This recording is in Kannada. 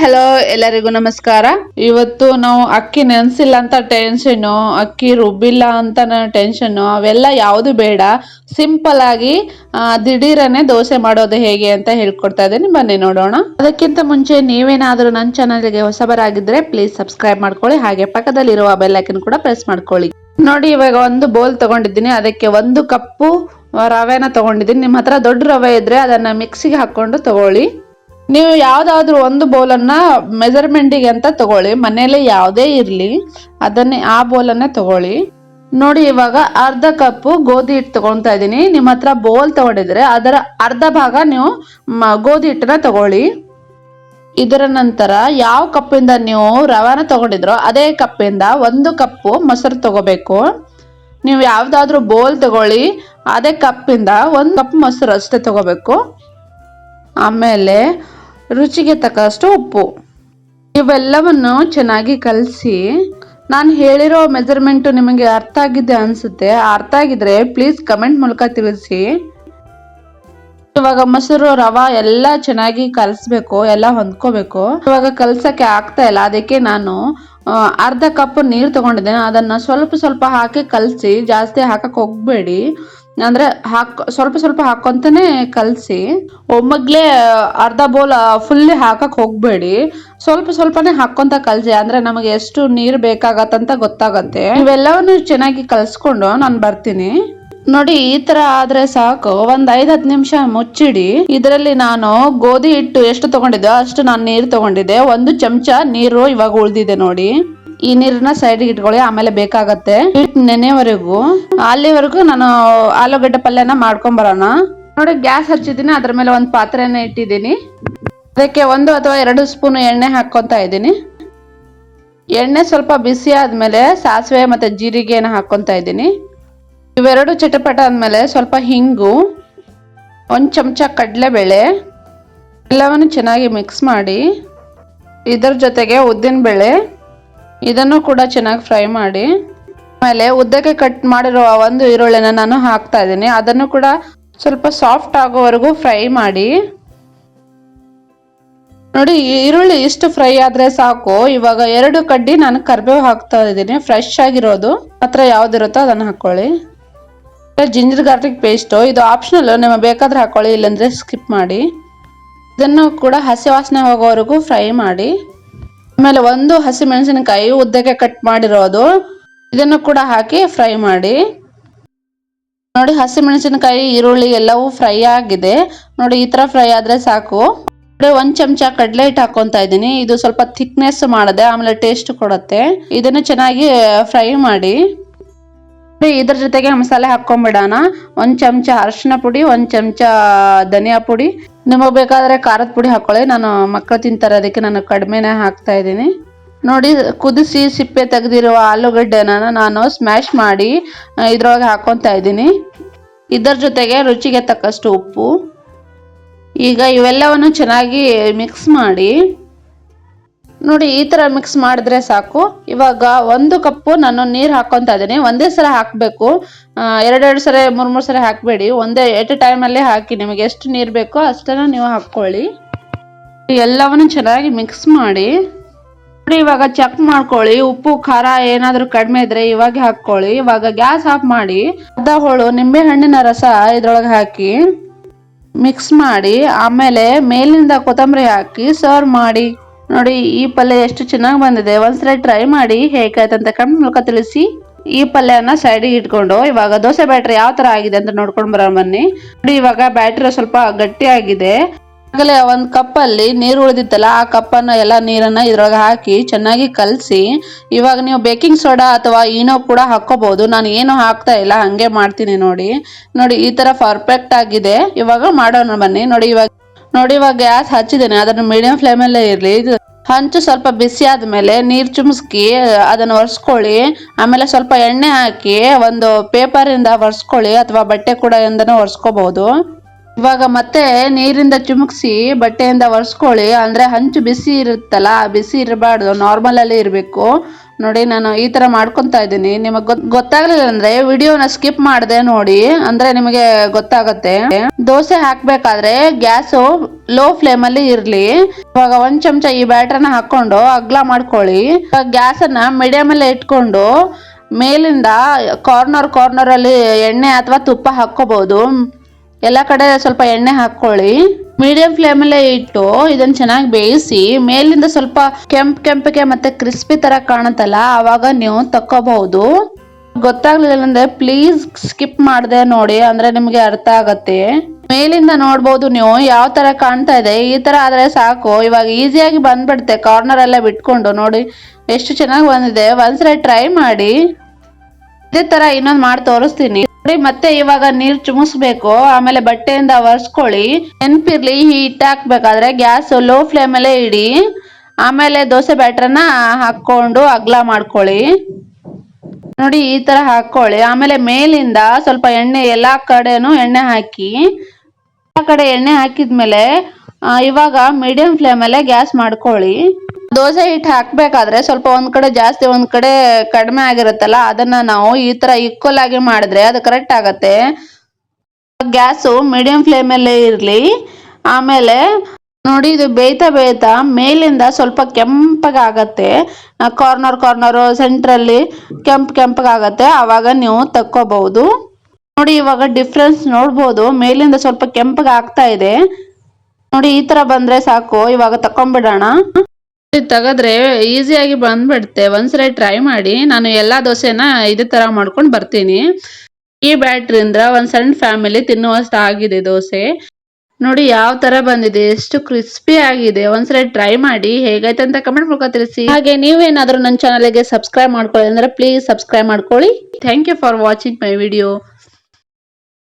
ಹಲೋ ಎಲ್ಲರಿಗೂ ನಮಸ್ಕಾರ. ಇವತ್ತು ನಾವು ಅಕ್ಕಿ ನೆನ್ಸಿಲ್ಲ ಅಂತ ಟೆನ್ಷನ್ ಅಕ್ಕಿ ರುಬ್ಬಿಲ್ಲ ಅಂತ ಟೆನ್ಷನ್ ಅವೆಲ್ಲ ಯಾವುದು ಬೇಡ. ಸಿಂಪಲ್ ಆಗಿ ದಿಢೀರನೆ ದೋಸೆ ಮಾಡೋದು ಹೇಗೆ ಅಂತ ಹೇಳ್ಕೊಡ್ತಾ ಇದ್ದೀನಿ. ಬನ್ನಿ ನೋಡೋಣ. ಅದಕ್ಕಿಂತ ಮುಂಚೆ ನೀವೇನಾದ್ರೂ ನನ್ನ ಚಾನಲ್ಗೆ ಹೊಸಬರಾಗಿದ್ರೆ ಪ್ಲೀಸ್ ಸಬ್ಸ್ಕ್ರೈಬ್ ಮಾಡ್ಕೊಳ್ಳಿ. ಹಾಗೆ ಪಕ್ಕದಲ್ಲಿರುವ ಬೆಲ್ ಐಕನ್ ಕೂಡ ಪ್ರೆಸ್ ಮಾಡ್ಕೊಳ್ಳಿ. ನೋಡಿ, ಇವಾಗ ಒಂದು ಬೌಲ್ ತಗೊಂಡಿದ್ದೀನಿ. ಅದಕ್ಕೆ ಒಂದು ಕಪ್ಪು ರವೆನ ತಗೊಂಡಿದ್ದೀನಿ. ನಿಮ್ಮ ಹತ್ರ ದೊಡ್ಡ ರವೆ ಇದ್ರೆ ಅದನ್ನ ಮಿಕ್ಸಿಗೆ ಹಾಕೊಂಡು ತಗೊಳ್ಳಿ. ನೀವು ಯಾವ್ದಾದ್ರು ಒಂದು ಬೌಲನ್ನ ಮೆಜರ್ಮೆಂಟಿಗೆ ಅಂತ ತಗೊಳ್ಳಿ ಮನೇಲಿ ಯಾವುದೇ ಇರಲಿ, ಅದನ್ನೇ ಆ ಬೌಲನ್ನೇ ತಗೊಳ್ಳಿ. ನೋಡಿ, ಇವಾಗ ಅರ್ಧ ಕಪ್ಪು ಗೋಧಿ ಹಿಟ್ಟು ತಗೊಳ್ತಾ ಇದ್ದೀನಿ. ನಿಮ್ಮ ಹತ್ರ ಬೌಲ್ ತಗೊಂಡಿದ್ರೆ ಅದರ ಅರ್ಧ ಭಾಗ ನೀವು ಗೋಧಿ ಹಿಟ್ಟನ್ನ ತಗೊಳ್ಳಿ. ಇದರ ನಂತರ ಯಾವ ಕಪ್ಪಿಂದ ನೀವು ರವಾನ ತಗೊಂಡಿದ್ರೋ ಅದೇ ಕಪ್ಪಿಂದ ಒಂದು ಕಪ್ಪು ಮೊಸರು ತಗೋಬೇಕು. ನೀವು ಯಾವ್ದಾದ್ರು ಬೋಲ್ ತಗೊಳ್ಳಿ, ಅದೇ ಕಪ್ಪಿಂದ ಒಂದು ಕಪ್ ಮೊಸರು ಅಷ್ಟೇ ತಗೋಬೇಕು. ಆಮೇಲೆ ರುಚಿಗೆ ತಕ್ಕಷ್ಟು ಉಪ್ಪು. ಇವೆಲ್ಲವನ್ನು ಚೆನ್ನಾಗಿ ಕಲಸಿ, ನಾನು ಹೇಳಿರೋ ಮೆಜರ್ಮೆಂಟು ನಿಮಗೆ ಅರ್ಥ ಆಗಿದೆ ಅನಿಸುತ್ತೆ. ಅರ್ಥ ಆಗಿದ್ರೆ ಪ್ಲೀಸ್ ಕಮೆಂಟ್ ಮೂಲಕ ತಿಳಿಸಿ. ಇವಾಗ ಮೊಸರು, ರವ ಎಲ್ಲ ಚೆನ್ನಾಗಿ ಕಲಸ್ಬೇಕು, ಎಲ್ಲ ಹೊಂದ್ಕೋಬೇಕು. ಇವಾಗ ಕಲ್ಸಕ್ಕೆ ಆಗ್ತಾ ಇಲ್ಲ. ಅದಕ್ಕೆ ನಾನು ಅರ್ಧ ಕಪ್ ನೀರು ತಗೊಂಡಿದ್ದೇನೆ. ಅದನ್ನ ಸ್ವಲ್ಪ ಸ್ವಲ್ಪ ಹಾಕಿ ಕಲಸಿ, ಜಾಸ್ತಿ ಹಾಕಕ್ ಹೋಗ್ಬೇಡಿ. ಅಂದ್ರೆ ಹಾಕ್, ಸ್ವಲ್ಪ ಸ್ವಲ್ಪ ಹಾಕೊಂತಾನೆ ಕಲಸಿ, ಒಮ್ಮಗ್ಲೇ ಅರ್ಧ ಬೋಲ್ ಫುಲ್ ಹಾಕಕ್ ಹೋಗ್ಬೇಡಿ. ಸ್ವಲ್ಪ ಸ್ವಲ್ಪನೇ ಹಾಕೊಂತ ಕಲಸಿ, ಅಂದ್ರೆ ನಮಗೆ ಎಷ್ಟು ನೀರು ಬೇಕಾಗತ್ತಂತ ಗೊತ್ತಾಗತ್ತೆ. ಇವೆಲ್ಲವನ್ನು ಚೆನ್ನಾಗಿ ಕಲ್ಸ್ಕೊಂಡು ನಾನು ಬರ್ತೀನಿ. ನೋಡಿ, ಈ ತರ ಆದ್ರೆ ಸಾಕು. ಒಂದ್ ಐದ್, ಹತ್ತು ನಿಮಿಷ ಮುಚ್ಚಿಡಿ. ಇದರಲ್ಲಿ ನಾನು ಗೋಧಿ ಹಿಟ್ಟು ಎಷ್ಟು ತಗೊಂಡಿದ್ದೆ ಅಷ್ಟು ನಾನು ನೀರು ತಗೊಂಡಿದ್ದೆ. ಒಂದು ಚಮಚ ನೀರು ಇವಾಗ ಉಳ್ದಿದೆ ನೋಡಿ. ಈ ನೀರನ್ನ ಸೈಡ್ಗೆ ಇಟ್ಕೊಳ್ಳಿ, ಆಮೇಲೆ ಬೇಕಾಗತ್ತೆ. ನೆನೆವರೆಗೂ, ಅಲ್ಲಿವರೆಗೂ ನಾನು ಆಲೂಗಡ್ಡೆ ಪಲ್ಯನ ಮಾಡ್ಕೊಂಡ್ ಬರೋಣ. ನೋಡಿ, ಗ್ಯಾಸ್ ಹಚ್ಚಿದ್ದೀನಿ, ಅದ್ರ ಮೇಲೆ ಒಂದು ಪಾತ್ರೆನ ಇಟ್ಟಿದ್ದೀನಿ. ಅದಕ್ಕೆ ಒಂದು ಅಥವಾ ಎರಡು ಸ್ಪೂನ್ ಎಣ್ಣೆ ಹಾಕೊಂತ ಇದ್ದೀನಿ. ಎಣ್ಣೆ ಸ್ವಲ್ಪ ಬಿಸಿ ಆದ್ಮೇಲೆ ಸಾಸಿವೆ ಮತ್ತೆ ಜೀರಿಗೆನ ಹಾಕೊಂತ ಇದ್ದೀನಿ. ಇವೆರಡು ಚಟಪಟ ಆದ್ಮೇಲೆ ಸ್ವಲ್ಪ ಹಿಂಗು, ಒಂದು ಚಮಚ ಕಡಲೆಬೇಳೆ, ಎಲ್ಲವನ್ನು ಚೆನ್ನಾಗಿ ಮಿಕ್ಸ್ ಮಾಡಿ, ಇದರ ಜೊತೆಗೆ ಉದ್ದಿನಬೇಳೆ ಇದನ್ನು ಕೂಡ ಚೆನ್ನಾಗಿ ಫ್ರೈ ಮಾಡಿ, ಆಮೇಲೆ ಉದ್ದಕ್ಕೆ ಕಟ್ ಮಾಡಿರುವ ಒಂದು ಈರುಳ್ಳಿನ ನಾನು ಹಾಕ್ತಾ ಇದ್ದೀನಿ. ಅದನ್ನು ಕೂಡ ಸ್ವಲ್ಪ ಸಾಫ್ಟ್ ಆಗೋವರೆಗೂ ಫ್ರೈ ಮಾಡಿ. ನೋಡಿ ಈರುಳ್ಳಿ ಇಷ್ಟು ಫ್ರೈ ಆದ್ರೆ ಸಾಕು. ಇವಾಗ ಎರಡು ಕಡ್ಡಿ ನಾನು ಕರಿಬೇವು ಹಾಕ್ತಾ ಇದ್ದೀನಿ. ಫ್ರೆಶ್ ಆಗಿರೋದು. ಹತ್ರ ಯಾವ್ದಿರುತ್ತೋ ಅದನ್ನು ಹಾಕೊಳ್ಳಿ. ಜಿಂಜರ್ ಗಾರ್ಲಿಕ್ ಪೇಸ್ಟು ಇದು ಆಪ್ಷನಲ್ ನಿಮಗೆ ಬೇಕಾದ್ರೆ ಹಾಕೊಳ್ಳಿ, ಇಲ್ಲಾಂದರೆ ಸ್ಕಿಪ್ ಮಾಡಿ. ಇದನ್ನು ಕೂಡ ಹಸಿ ವಾಸನೆ ಹೋಗೋವರೆಗೂ ಫ್ರೈ ಮಾಡಿ. ಆಮೇಲೆ ಒಂದು ಹಸಿ ಮೆಣಸಿನಕಾಯಿ ಉದ್ದಕ್ಕೆ ಕಟ್ ಮಾಡಿರೋದು. ಇದನ್ನು ಕೂಡ ಹಾಕಿ ಫ್ರೈ ಮಾಡಿ. ನೋಡಿ ಹಸಿ ಮೆಣಸಿನಕಾಯಿ ಈರುಳ್ಳಿ ಎಲ್ಲವೂ ಫ್ರೈ ಆಗಿದೆ. ನೋಡಿ, ಈ ತರ ಫ್ರೈ ಆದ್ರೆ ಸಾಕು. ಒಂದ್ ಚಮಚ ಕಡಲೆ ಹಿಟ್ಟು ಹಾಕೊಂತ ಇದ್ದೀನಿ. ಇದು ಸ್ವಲ್ಪ ಥಿಕ್ನೆಸ್ ಮಾಡದೆ, ಆಮೇಲೆ ಟೇಸ್ಟ್ ಕೊಡುತ್ತೆ. ಇದನ್ನು ಚೆನ್ನಾಗಿ ಫ್ರೈ ಮಾಡಿ. ಇದ್ರ ಜೊತೆಗೆ ಮಸಾಲೆ ಹಾಕೊಂಡ್ಬಿಡೋಣ ಒಂದ್ ಚಮಚ ಅರಿಶಿನ ಪುಡಿ, ಒಂದ್ ಚಮಚ ಧನಿಯಾ ಪುಡಿ. ನಿಮಗೆ ಬೇಕಾದರೆ ಖಾರದ ಪುಡಿ ಹಾಕೊಳ್ಳಿ. ನಾನು ಮಕ್ಕಳು ತಿಂತಾರೆ, ಅದಕ್ಕೆ ನಾನು ಕಡಿಮೆನೆ ಹಾಕ್ತಾ ಇದ್ದೀನಿ. ನೋಡಿ, ಕುದಿಸಿ ಸಿಪ್ಪೆ ತೆಗೆದಿರುವ ಆಲೂಗಡ್ಡೆನ ನಾನು ಸ್ಮ್ಯಾಶ್ ಮಾಡಿ ಇದ್ರೊಳಗೆ ಹಾಕೊತಾ ಇದ್ದೀನಿ. ಇದರ ಜೊತೆಗೆ ರುಚಿಗೆ ತಕ್ಕಷ್ಟು ಉಪ್ಪು. ಈಗ ಇವೆಲ್ಲವನ್ನು ಚೆನ್ನಾಗಿ ಮಿಕ್ಸ್ ಮಾಡಿ ನೋಡಿ, ಈ ತರ ಮಿಕ್ಸ್ ಮಾಡಿದ್ರೆ ಸಾಕು. ಇವಾಗ ಒಂದು ಕಪ್ಪು ನಾನು ನೀರು ಹಾಕೊಂತ ಇದ್ದೀನಿ. ಒಂದೇ ಸಲ ಹಾಕಬೇಕು. ಎರಡೆರಡು ಸಲ ಮೂರ್ ಮೂರು ಸಲ ಹಾಕಬೇಡಿ. ಒಂದೇ, ಎಟ್ ಎ ಟೈಮಲ್ಲೇ ಹಾಕಿ ನಿಮಗೆ ಎಷ್ಟು ನೀರು ಬೇಕೋ ಅಷ್ಟನ್ನ ನೀವು ಹಾಕ್ಕೊಳ್ಳಿ. ಎಲ್ಲವನ್ನು ಚೆನ್ನಾಗಿ ಮಿಕ್ಸ್ ಮಾಡಿ. ನೋಡಿ, ಇವಾಗ ಚೆಕ್ ಮಾಡ್ಕೊಳ್ಳಿ. ಉಪ್ಪು, ಖಾರ ಏನಾದರೂ ಕಡಿಮೆ ಇದ್ರೆ ಇವಾಗ ಹಾಕ್ಕೊಳ್ಳಿ. ಇವಾಗ ಗ್ಯಾಸ್ ಆಫ್ ಮಾಡಿ. ಅರ್ಧ ಹೋಳು ನಿಂಬೆ ಹಣ್ಣಿನ ರಸ ಇದ್ರೊಳಗೆ ಹಾಕಿ ಮಿಕ್ಸ್ ಮಾಡಿ. ಆಮೇಲೆ ಮೇಲಿಂದ ಕೊತ್ತಂಬರಿ ಹಾಕಿ ಸರ್ವ್ ಮಾಡಿ. ನೋಡಿ, ಈ ಪಲ್ಯ ಎಷ್ಟು ಚೆನ್ನಾಗಿ ಬಂದಿದೆ. ಒಂದ್ಸಲ ಟ್ರೈ ಮಾಡಿ ಹೇಗಾಯ್ತಂತ ಕಮೆಂಟ್ ಮೂಲಕ ತಿಳಿಸಿ. ಈ ಪಲ್ಯನ ಸೈಡಿಗೆ ಇಟ್ಕೊಂಡು, ಇವಾಗ ದೋಸೆ ಬ್ಯಾಟ್ರಿ ಯಾವ ತರ ಆಗಿದೆ ಅಂತ ನೋಡ್ಕೊಂಡು ಬರೋಣ ಬನ್ನಿ. ನೋಡಿ, ಇವಾಗ ಬ್ಯಾಟ್ರಿ ಸ್ವಲ್ಪ ಗಟ್ಟಿಯಾಗಿದೆ. ಆಗಲೇ ಒಂದು ಕಪ್ಪಲ್ಲಿ ನೀರು ಉಳಿದಿತ್ತಲ್ಲ, ಆ ಕಪ್ಪನ್ನು ಎಲ್ಲ ನೀರನ್ನ ಇದ್ರೊಳಗೆ ಹಾಕಿ ಚೆನ್ನಾಗಿ ಕಲಸಿ, ಇವಾಗ ನೀವು ಬೇಕಿಂಗ್ ಸೋಡಾ ಅಥವಾ ಏನೋ ಕೂಡ ಹಾಕ್ಕೋಬಹುದು ನಾನು ಏನು ಹಾಕ್ತಾ ಇಲ್ಲ, ಹಂಗೆ ಮಾಡ್ತೀನಿ ನೋಡಿ. ನೋಡಿ, ಈ ತರ ಪರ್ಫೆಕ್ಟ್ ಆಗಿದೆ. ಇವಾಗ ಮಾಡೋಣ ಬನ್ನಿ. ನೋಡಿ, ಇವಾಗ ನೋಡಿ ಇವಾಗ ಗ್ಯಾಸ್ ಹಚ್ಚಿದ್ದೇನೆ. ಅದನ್ನು ಮೀಡಿಯಂ ಫ್ಲೇಮಲ್ಲೇ ಇರಲಿ. ಇದು ಹಂಚು ಸ್ವಲ್ಪ ಬಿಸಿ ಆದಮೇಲೆ ನೀರು ಚುಮ್ಸ್ಕಿ, ಅದನ್ನು ಒರೆಸ್ಕೊಳ್ಳಿ. ಆಮೇಲೆ ಸ್ವಲ್ಪ ಎಣ್ಣೆ ಹಾಕಿ ಒಂದು ಪೇಪರಿಂದ ಒರೆಸ್ಕೊಳ್ಳಿ ಅಥವಾ ಬಟ್ಟೆ ಕೂಡ ಇಂದನೂ ಒರೆಸ್ಕೋಬಹುದು ಇವಾಗ ಮತ್ತೆ ನೀರಿಂದ ಚುಮುಕ್ಸಿ ಬಟ್ಟೆಯಿಂದ ಒರೆಸ್ಕೊಳ್ಳಿ. ಅಂದ್ರೆ ಹಂಚು ಬಿಸಿ ಇರುತ್ತಲ್ಲ ಬಿಸಿ ಇರಬಾರ್ದು. ನಾರ್ಮಲ್ ಅಲ್ಲಿ ಇರಬೇಕು. ನೋಡಿ ನಾನು ಈ ಥರ ಮಾಡ್ಕೊತಾ ಇದ್ದೀನಿ. ನಿಮಗೆ ಗೊತ್ತಾಗ್ಲಿಲ್ಲ ಅಂದ್ರೆ ವಿಡಿಯೋನ ಸ್ಕಿಪ್ ಮಾಡಿದೆ ನೋಡಿ, ಅಂದ್ರೆ ನಿಮಗೆ ಗೊತ್ತಾಗತ್ತೆ. ದೋಸೆ ಹಾಕ್ಬೇಕಾದ್ರೆ ಗ್ಯಾಸು ಲೋ ಫ್ಲೇಮ್ ಅಲ್ಲಿ ಇರ್ಲಿ. ಇವಾಗ ಒಂದು ಚಮಚ ಈ ಬ್ಯಾಟ್ರನ್ನ ಹಾಕ್ಕೊಂಡು ಅಗ್ಲ ಮಾಡ್ಕೊಳ್ಳಿ. ಗ್ಯಾಸನ್ನ ಮೀಡಿಯಂ ಅಲ್ಲೇ ಇಟ್ಕೊಂಡು ಮೇಲಿಂದ ಕಾರ್ನರ್ ಕಾರ್ನರ್ ಅಲ್ಲಿ ಎಣ್ಣೆ ಅಥವಾ ತುಪ್ಪ ಹಾಕೋಬಹುದು ಎಲ್ಲ ಕಡೆ ಸ್ವಲ್ಪ ಎಣ್ಣೆ ಹಾಕೊಳ್ಳಿ ಮೀಡಿಯಂ ಫ್ಲೇಮಲ್ಲೇ ಇಟ್ಟು ಇದನ್ನ ಚೆನ್ನಾಗಿ ಬೇಯಿಸಿ, ಮೇಲಿಂದ ಸ್ವಲ್ಪ ಕೆಂಪ್ ಕೆಂಪಿಗೆ ಮತ್ತೆ ಕ್ರಿಸ್ಪಿ ತರ ಕಾಣುತ್ತಲ್ಲ, ಅವಾಗ ನೀವು ತಕ್ಕೋಬಹುದು. ಗೊತ್ತಾಗ್ಲಿಲ್ಲ ಅಂದ್ರೆ ಪ್ಲೀಸ್ ಸ್ಕಿಪ್ ಮಾಡದೆ ನೋಡಿ, ಅಂದ್ರೆ ನಿಮ್ಗೆ ಅರ್ಥ ಆಗತ್ತೆ. ಮೇಲಿಂದ ನೋಡ್ಬೋದು ನೀವು, ಯಾವ ತರ ಕಾಣ್ತಾ ಇದೆ, ಈ ತರ ಆದ್ರೆ ಸಾಕು. ಇವಾಗ ಈಸಿಯಾಗಿ ಬಂದ್ಬಿಡುತ್ತೆ ಕಾರ್ನರ್ ಎಲ್ಲ ಬಿಟ್ಕೊಂಡು ನೋಡಿ, ಎಷ್ಟು ಚೆನ್ನಾಗಿ ಬಂದಿದೆ. ಒಂದ್ಸರಿ ಟ್ರೈ ಮಾಡಿ. ಇದೇ ತರ ಇನ್ನೊಂದು ಮಾಡಿ ತೋರಿಸ್ತೀನಿ. ನೋಡಿ ಮತ್ತೆ ಇವಾಗ ನೀರ್ ಚುಮಿಸ್ಬೇಕು, ಆಮೇಲೆ ಬಟ್ಟೆಯಿಂದ ಒರೆಸ್ಕೊಳ್ಳಿ. ನೆನ್ಪಿರ್ಲಿ ಹೀಟ್ ಹಾಕ್ಬೇಕಾದ್ರೆ ಗ್ಯಾಸ್ ಲೋ ಫ್ಲೇಮ್ ಅಲ್ಲೇ ಇಡಿ. ಆಮೇಲೆ ದೋಸೆ ಬ್ಯಾಟ್ರನ್ನ ಹಾಕೊಂಡು ಅಗ್ಲ ಮಾಡ್ಕೊಳ್ಳಿ. ನೋಡಿ, ಈ ತರ ಹಾಕೊಳ್ಳಿ ಆಮೇಲೆ ಮೇಲಿಂದ ಸ್ವಲ್ಪ ಎಣ್ಣೆ, ಎಲ್ಲಾ ಕಡೆನೂ ಎಣ್ಣೆ ಹಾಕಿ. ಎಲ್ಲಾ ಕಡೆ ಎಣ್ಣೆ ಹಾಕಿದ್ಮೇಲೆ ಇವಾಗ ಮೀಡಿಯಂ ಫ್ಲೇಮ್ ಅಲ್ಲೇ ಗ್ಯಾಸ್ ಮಾಡ್ಕೊಳ್ಳಿ. ದೋಸೆ ಹಿಟ್ಟು ಹಾಕ್ಬೇಕಾದ್ರೆ ಸ್ವಲ್ಪ ಒಂದ್ ಕಡೆ ಜಾಸ್ತಿ ಒಂದ್ ಕಡೆ ಕಡಿಮೆ ಆಗಿರುತ್ತಲ್ಲ, ಅದನ್ನ ನಾವು ಈ ತರ ಈಕ್ವಲ್ ಆಗಿ ಮಾಡಿದ್ರೆ ಅದು ಕರೆಕ್ಟ್ ಆಗತ್ತೆ. ಗ್ಯಾಸು ಮೀಡಿಯಂ ಫ್ಲೇಮಲ್ಲೇ ಇರಲಿ, ಆಮೇಲೆ ನೋಡಿ ಇದು ಬೇಯ್ತಾ ಬೇಯ್ತಾ ಮೇಲಿಂದ ಸ್ವಲ್ಪ ಕೆಂಪಗಾಗತ್ತೆ ಕಾರ್ನರ್ ಕಾರ್ನರ್ ಸೆಂಟ್ರಲ್ಲಿ ಕೆಂಪ್ ಕೆಂಪಗಾಗತ್ತೆ ಆವಾಗ ನೀವು ತಕ್ಕೋಬಹುದು. ನೋಡಿ ಇವಾಗ ಡಿಫ್ರೆನ್ಸ್ ನೋಡ್ಬೋದು, ಮೇಲಿಂದ ಸ್ವಲ್ಪ ಕೆಂಪಗೆ ಆಗ್ತಾ ಇದೆ. ನೋಡಿ ಈ ತರ ಬಂದ್ರೆ ಸಾಕು, ಇವಾಗ ತಕೊಂಡ್ಬಿಡೋಣ ಇದು ತೆಗೆದ್ರೆ ಈಸಿಯಾಗಿ ಬಂದ್ಬಿಡುತ್ತೆ. ಒಂದ್ಸರಿ ಟ್ರೈ ಮಾಡಿ, ನಾನು ಎಲ್ಲಾ ದೋಸೆನ ಇದೇ ತರ ಮಾಡ್ಕೊಂಡು ಬರ್ತೀನಿ. ಈ ಬ್ಯಾಟ್ರಿಂದ ಒಂದ್ ಸಣ್ಣ ಫ್ಯಾಮಿಲಿ ತಿನ್ನುವಷ್ಟು ಆಗಿದೆ ದೋಸೆ. ನೋಡಿ ಯಾವ ತರ ಬಂದಿದೆ, ಎಷ್ಟು ಕ್ರಿಸ್ಪಿ ಆಗಿದೆ. ಒಂದ್ಸಲ ಟ್ರೈ ಮಾಡಿ ಹೇಗೈತೆ ಅಂತ ಕಮೆಂಟ್ ಮೂಲಕ ತಿಳಿಸಿ. ಹಾಗೆ ನೀವೇನಾದ್ರೂ ನನ್ನ ಚಾನಲ್ಗೆ ಸಬ್ಸ್ಕ್ರೈಬ್ ಮಾಡ್ಕೊಳ್ಳಿ ಅಂದ್ರೆ ಪ್ಲೀಸ್ ಸಬ್ಸ್ಕ್ರೈಬ್ ಮಾಡ್ಕೊಳ್ಳಿ. Thank you for watching my video